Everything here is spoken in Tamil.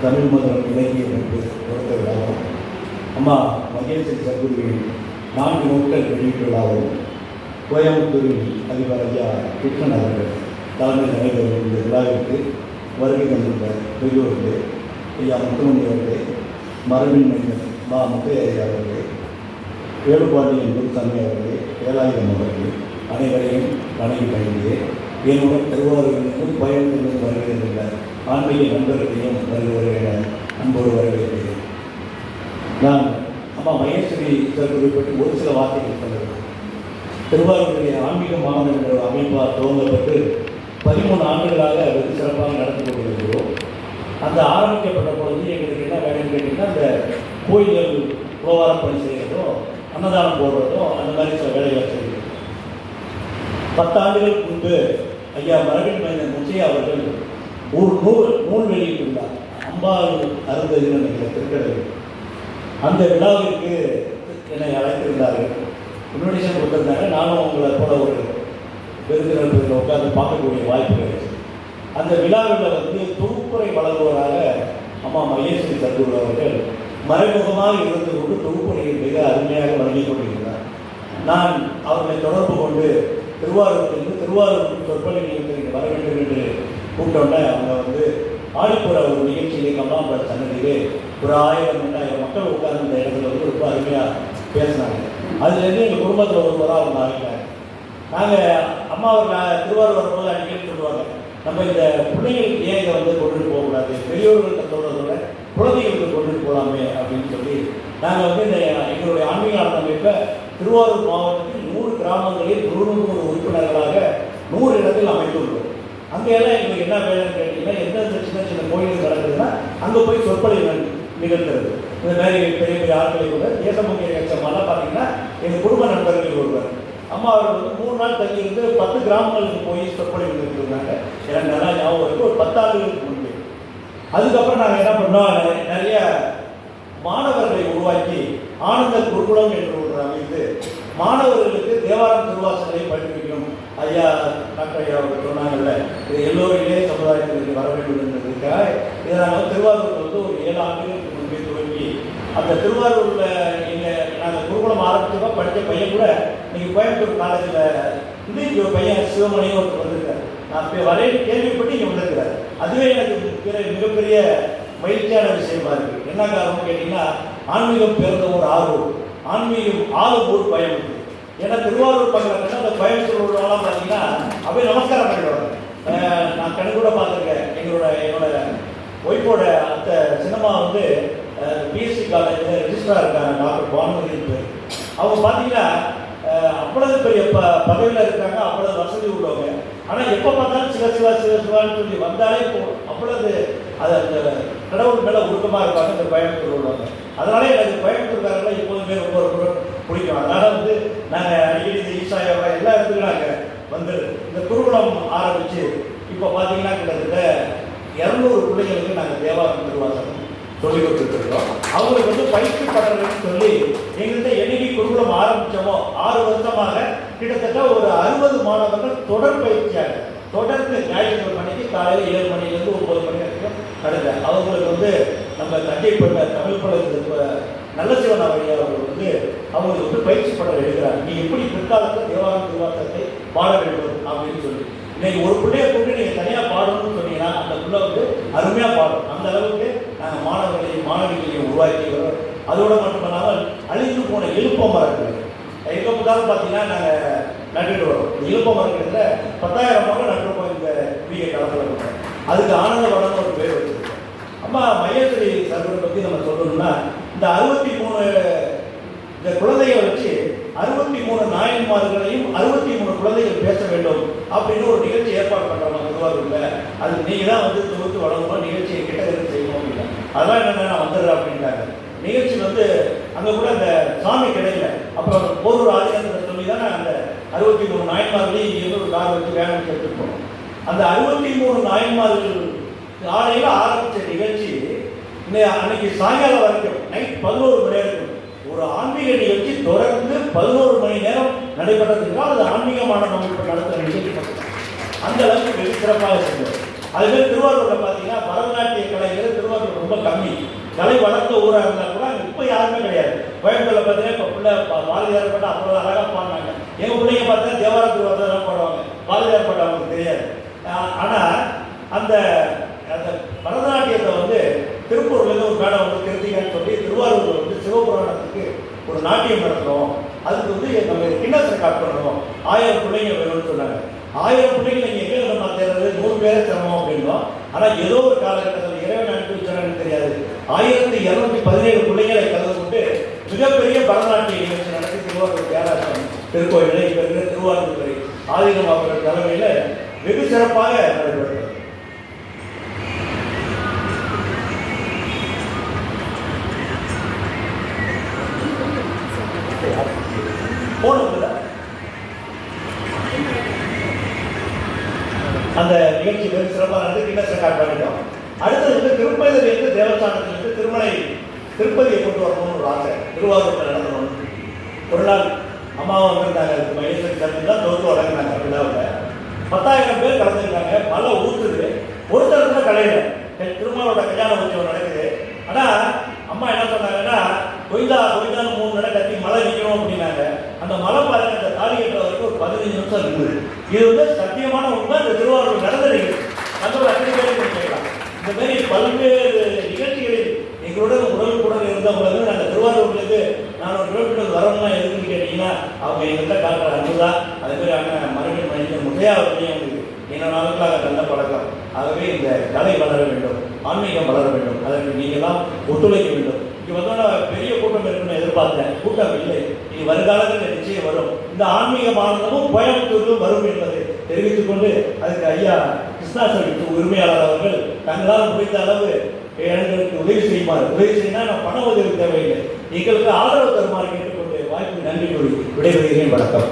தமிழ் மதம் இலக்கியம் என்று தொடக்க அம்மா மகேசன் சத்குருவின் நான்கு நூட்கள் வெளியீட்டு கோயம்புத்தூரில் அதிபர் ஐயா கிருஷ்ணன் அவர்கள் தலைமை நடைபெறும் இந்த விழாவிற்கு வருகை தந்துள்ள பெரியோர்களே ஐயா முத்துமணி அவர்களே மரபின் மைந்தர் மா முத்தையா அவர்களே வேலுபாண்டியன் குருசாமி அவர்களே வேலாயுதம் அவர்களே அனைவரையும் வணங்கி பணிந்தே என்னுடன் திருவாரூரிலிருந்தும் பயணிலிருந்து வருகின்ற ஆன்மீக நண்பர்களையும் வருகிறேன் அன்போடு வரவேற்கிறேன் நான் அம்மா மகேஸ்வரி சர்க்குரை பற்றி ஒரு சில வார்த்தைகள் சொல்லுவேன் திருவாரூருடைய ஆன்மீக மாணவர் என்ற அமைப்பாக துவங்கப்பட்டு பதிமூணு ஆண்டுகளாக வெகு சிறப்பாக நடந்து கொண்டிருக்கிறோம். அந்த ஆரம்பிக்கப்பட்ட பொழுது எங்களுக்கு என்ன வேணும்னு கேட்டிங்கன்னா அந்த கோயில்கள் உபவாரம் பணி செய்கிறதோ அன்னதானம் போடுறதோ அந்த மாதிரி சில வேலைகள் செய்கிறோம். பத்தாண்டுகளுக்கு முன்பு ஐயா மரபின் மைந்தன் முச்சையா அவர்கள் ஒரு நூல் நூல் வெளியிட்டுள்ளார். அம்பாள் அருந்ததின நிகழ திருக்கடலில். அந்த விழாவிற்கு என்னை அழைத்திருந்தார்கள். இன்விடேஷன் கொடுத்திருந்தாங்க நானும் உங்களை போல ஒரு விருந்தினர்கள் உட்கார்ந்து பார்க்கக்கூடிய வாய்ப்பு கிடைச்சது. அந்த விழாவில் வந்து தொகுப்புரை வழங்குவதாக அம்மா மகேஸ்வரி சத்குரு அவர்கள் மறைமுகமாக இருந்து கொண்டு தொகுப்புரையை மிக அருமையாக வழங்கி கொண்டிருந்தார் நான் அவர்களை தொடர்பு கொண்டு திருவாரூரிலிருந்து திருவாரூர் சொற்பொழிவு நீங்கள் வர வேண்டும் என்று கூப்பிட்டோன்னே அவங்க வந்து ஆடிப்புற ஒரு நிகழ்ச்சியிலே கம்மாம்பர் சன்னதியிலே ஒரு ஆயிரம் ரெண்டாயிரம் மக்கள் உட்கார்ந்த இடத்துல வந்து ரொம்ப அருமையாக பேசினாங்க. அதுலேருந்து எங்கள் குடும்பத்தில் ஒருவராக அவங்க ஆகிட்டாங்க. நாங்கள் அம்மா நான் திருவாரூர் வரும்போது அடிக்கடி சொல்லுவாங்க நம்ம இந்த பிள்ளைங்களுக்கு ஏன் இதை வந்து கொண்டுட்டு போகக்கூடாது? பெரியோர்கள்ட்ட சொல்கிறதோட குழந்தைகளுக்கு கொண்டுட்டு போகலாமே அப்படின்னு சொல்லி நாங்கள் வந்து இந்த எங்களுடைய ஆன்மீக அமைப்பை திருவாரூர் மாவட்டத்தில் நூறு கிராமங்களில் நூறு நூறு உறுப்பினர்களாக நூறு இடத்தில் அமைத்துள்ளோம் அங்கெல்லாம் எங்களுக்கு என்ன வேலைன்னு கேட்டிங்கன்னா எந்தெந்த சின்ன சின்ன கோயில்கள் நடக்குதுன்னா அங்கே போய் சொற்பொழிவு நிகழ்த்துறது. இந்த மாதிரி பெரிய பெரிய ஆட்களை கூட தேசமுக்கிய கட்சமெல்லாம் பார்த்தீங்கன்னா எங்கள் குடும்ப நண்பர்கள் ஒருவர். அம்மா அவர்கள் வந்து மூணு நாள் தங்கி இருந்து பத்து கிராமங்களுக்கு போய் சொற்பொழிவு நிகழ்த்திருந்தாங்க. எனக்கு நல்லா ஞாபகம் இருக்கு ஒரு பத்தாண்டுகளுக்கு முன்பு. அதுக்கப்புறம் நாங்கள் என்ன பண்ணோம் நிறைய- நிறைய மாணவர்களை உருவாக்கி ஆனந்த குருகுலம் என்று ஒன்று அமைந்து மாணவர்களுக்கு தேவாரம் திருவாசங்களை படிப்பிக்கணும் ஐயா டாக்டர் ஐயா அவர்கள் சொன்னாங்கல்ல இது எல்லோரும் சமுதாயத்திற்கு வர வேண்டும் என்பதற்காக இதை நாங்கள் திருவாரூரில் வந்து ஒரு ஏழு ஆண்டுகளுக்கு முன்பே துவங்கி அந்த திருவாரூரில் எங்கள் நாங்கள் குருகுலம் ஆரம்பிச்சப்ப படித்த பையன் கூட நீங்கள் கோயம்புத்தூர் காலேஜில் வந்து இங்கே பையன் சிவமணி ஒருத்தர் வந்திருக்கார். நான் இப்போ வரையும் கேள்விப்பட்டு இங்கே வந்திருக்கிறார். அதுவே எனக்கு மிக- மிகப்பெரிய மகிழ்ச்சியான விஷயமா இருக்குது என்ன காரணம் கேட்டிங்கன்னா ஆன்மீகம் பிறந்த ஒரு ஆர்வம். ஆன்மீகம் ஆளும் பயம் கோயம்புத்தூர் ஏன்னா திருவாரூர் பக்கத்தில் அந்த கோயம்புத்தூர் உள்ளவங்களாம் பார்த்தீங்கன்னா அப்படியே நமஸ்காரம் பண்ணிடுவாங்க. நான் கணக்கு கூட பார்த்துருக்கேன். எங்களோட என்னோட ஒய்ஃபோட அத்தை சினிமா வந்து பிஎஸ்சி காலேஜில் ரிஜிஸ்டராக இருக்காங்க. டாக்டர் பானுமதி பேர். அவங்க பார்த்தீங்கன்னா அவ்வளவு பெரிய ப பதவியில் இருக்காங்க. அவ்வளவு வசதி உள்ளவங்க. ஆனால் எப்போ பார்த்தாலும் சில சிவா சிவ சிவான்னு சொல்லி வந்தாலே போதும். அவ்வளவு அது அந்த கடவுள் மேலே உருக்கமாக இருப்பாங்க. இந்த கோயம்புத்தூர் உள்ளவங்க அதனாலே எனக்கு கோயம்புத்தூர்காரங்களை எப்போதுமே ரொம்ப ரொம்ப பிடிக்கும். அதனால வந்து நாங்கள் அடிக்கடி இந்த ஈசா எல்லா இடத்துக்கும் நாங்கள் வந்து இந்த குருகுலம் ஆரம்பித்து இப்போ பார்த்தீங்கன்னா கிட்டத்தட்ட இரநூறு பிள்ளைங்களுக்கு நாங்கள் தேவாரம் திருவாசகம் சொல்லி கொடுத்துருக்கோம். அவங்களுக்கு வந்து பயிற்சி படங்கள்னு சொல்லி எங்கள்கிட்ட என்னைக்கு குருகுலம் ஆரம்பித்தோமோ ஆறு வருஷமாக கிட்டத்தட்ட ஒரு அறுபது மாணவர்கள் தொடர் பயிற்சியாக தொடர்ந்து ஞாயிற்றுக்கிழமை மணிக்கு காலையில் ஏழு மணிலேருந்து ஒன்பது மணி வரைக்கும் நடந்த அவங்களுக்கு வந்து நம்ம தஞ்சைப்பட்ட தமிழ் பழகத்துக்கு நல்ல சிவன் அவர்கள் அவர்கள் வந்து அவங்களுக்கு வந்து பயிற்சி படம் எடுக்கிறாங்க நீ எப்படி பிற்காலத்தில் தேவாரம் திருவாசத்தை பாட வேண்டும் அப்படின்னு சொல்லி. இன்னைக்கு ஒரு பிள்ளைய கொண்டு நீங்கள் தனியாக பாடணும்னு சொன்னீங்கன்னா அந்த பிள்ளை வந்து அருமையாக பாடும். அந்த அளவுக்கு நாங்கள் மாணவர்களையும் மாணவிகளையும் உருவாக்கி வரோம். அதோடு மட்டுமல்லாமல் அழிந்து போன எழுப்ப மரங்கள். எங்கே பார்த்தாலும் பார்த்தீங்கன்னா நாங்கள் நட்டுட்டு வரோம். இந்த எழுப்ப மரத்துல பத்தாயிரம் மரம் நட்டுருப்போம் இந்த குடிய காலத்தில் அதுக்கு ஆனந்த வனம்னு ஒரு பேர் வச்சிருக்கோம் அம்மா மகேஸ்வரி சர்வரை பற்றி நம்ம சொல்லணும்னா இந்த அறுபத்தி மூணு இந்த குழந்தையை வச்சு அறுபத்தி மூணு நாயன்மார்களையும் அறுபத்தி மூணு குழந்தைகள் பேச வேண்டும் அப்படின்னு ஒரு நிகழ்ச்சி ஏற்பாடு பண்ணுறாங்க திருவாரூரில். அது நீங்கள் தான் வந்து தொகுத்து வழங்கணும் நிகழ்ச்சியை கிட்ட இருந்து செய்யணும் அப்படின்னு. அதெல்லாம் என்னென்ன நான் வந்துடுறேன் அப்படின்ட்டாங்க நிகழ்ச்சி வந்து அங்கே கூட அந்த சாமி கிடைக்கல. அப்புறம் போரூர் ஆதிகாரத்தில் சொல்லி தானே அந்த அறுபத்தி மூணு நாயன்மார்களையும் இங்கே ஒரு கார் வச்சு வேணும் வச்சு அந்த அறுபத்தி மூணு நாயன்மார்கள் காலையில் ஆரம்பித்த நிகழ்ச்சி அன்னைக்கு சாயங்காலம் வரைக்கும் நைட் பதினோரு மணி வரைக்கும் ஒரு ஆன்மீக நிகழ்ச்சி தொடர்ந்து பதினோரு மணி நேரம் நடைபெறதுக்காக அது ஆன்மீகமான நமக்கு நடத்துகிற நிகழ்ச்சி அந்த அளவுக்கு மிக சிறப்பாக இருந்தது. அதுவே திருவாரூரில் பார்த்தீங்கன்னா பரதநாட்டிய கலைகள் திருவாரூர் ரொம்ப கம்மி. கலை வளர்ந்த ஊராக இருந்தால் கூட இப்போ யாருமே கிடையாது. கோயம்புத்தூரில் பார்த்தீங்கன்னா இப்போ பிள்ளை பாரதியார் பட்டம் அவ்வளோ அழகாக பாடினாங்க எங்கள் பிள்ளைங்க பார்த்தா தேவார திருவாரூர் தான் பாடுவாங்க. பாரதியார் பட்டம் அவங்களுக்கு தெரியாது. ஆனால் அந்த திருப்பூர்லேருந்து ஒரு மேடம் வந்து திருத்திங்கன்னு சொல்லி திருவாரூரில் வந்து சிவபுராணத்துக்கு ஒரு நாட்டியம் நடத்துகிறோம் அதுக்கு வந்து நம்ம கின்னஸ் ரெக்கார்ட் பண்ணுறோம் ஆயிரம் பிள்ளைங்க வேணும்னு சொன்னாங்க. ஆயிரம் பிள்ளைங்க நீங்கள் எங்கே நம்ம தேர்றது நூறு பேர் சிரமம் அப்படின்னோம். ஆனால் ஏதோ ஒரு காலகட்டத்தில் இறைவன் அனுப்பி வச்சாங்கன்னு தெரியாது. ஆயிரத்தி இரநூத்தி பதினேழு பிள்ளைங்களை கலந்து கொண்டு மிகப்பெரிய பரதநாட்டிய நிகழ்ச்சி நடத்தி திருவாரூர் தியாகராஜன் திருக்கோயிலில் இப்போ இருக்கிற திருவாரூர் துறை ஆதீனம் தலைமையில் வெகு சிறப்பாக நடைபெற்றது நடந்து பண்ணிட்டோம். அடுத்தது வந்து திருப்பதிலிருந்து தேவஸ்தானத்திலிருந்து திருமலை திருப்பதியை கொண்டு வரணும்னு ஒரு ஆசை. திருவாரூரில் நடந்தோம் ஒரு நாள் அம்மாவை வந்திருந்தாங்க. மகேஸ்வரி தான் தோற்று வழங்கினாங்க விழாவில். பத்தாயிரம் பேர் கலந்துருக்காங்க. மழை ஊத்துது. ஒருத்தர் கூட கலையில. திருமாவோட கல்யாண உற்சவம் நடக்குது. ஆனா அம்மா என்ன சொன்னாங்கன்னா கொய்தா கொய்தான்னு மூணு நடை கட்டி மழை நிற்கணும் அப்படின்னாங்க. அந்த மழை பாருங்க அந்த தாலி கட்டுற வரைக்கும் ஒரு பதினஞ்சு நிமிஷம் இருக்குது. இது வந்து சத்தியமான உண்மை. இந்த திருவாரூர் நடந்த ஒரு அத்தனை கேட்கலாம். இந்த மாதிரி பல்வேறு நிகழ்ச்சிகளில் எங்களுடன் உடனுக்குடன் இருந்தவங்களுக்கு நாங்கள் திருவாரூர்லேருந்து நான் ஒரு கிலோமீட்டர் வரணும்னா எதுக்குன்னு கேட்டீங்கன்னா அவங்க எங்கள்கிட்ட காட்டுற அன்புதா தான் அதே மாதிரி அண்ணன் மறுபடியும் மனிதன் முத்தையா அவர்களையும் அவங்களுக்கு நீண்ட நாட்களாக நல்ல பழக்கம். ஆகவே இந்த கலை வளர வேண்டும் ஆன்மீகம் வளர வேண்டும் அதற்கு நீங்களாம் ஒத்துழைக்க வேண்டும். இங்கே வந்தோன்னா பெரிய கூட்டம் இருக்குன்னு எதிர்பார்த்தேன். கூட்டம் இல்லை. இனி வருங்காலத்தில் நிச்சயம் வரும். இந்த ஆன்மீக மாநிலமும் கோயம்புத்தூரிலும் வரும் என்பதை தெரிவித்துக்கொண்டு அதுக்கு ஐயா கிருஷ்ணா சர்வீஸ் உரிமையாளர் அவர்கள் தங்களால் முடிந்த அளவு எங்களுக்கு உதவி செய்யுமாறு உதவி செய்யினா நான் பண உதவி தேவையில்லை. எங்களுக்கு ஆதரவு தருமாறு கேட்டுக்கொண்டு வாய்ப்பு நன்றி கூறி விடைபெறுகிறேன். வணக்கம்.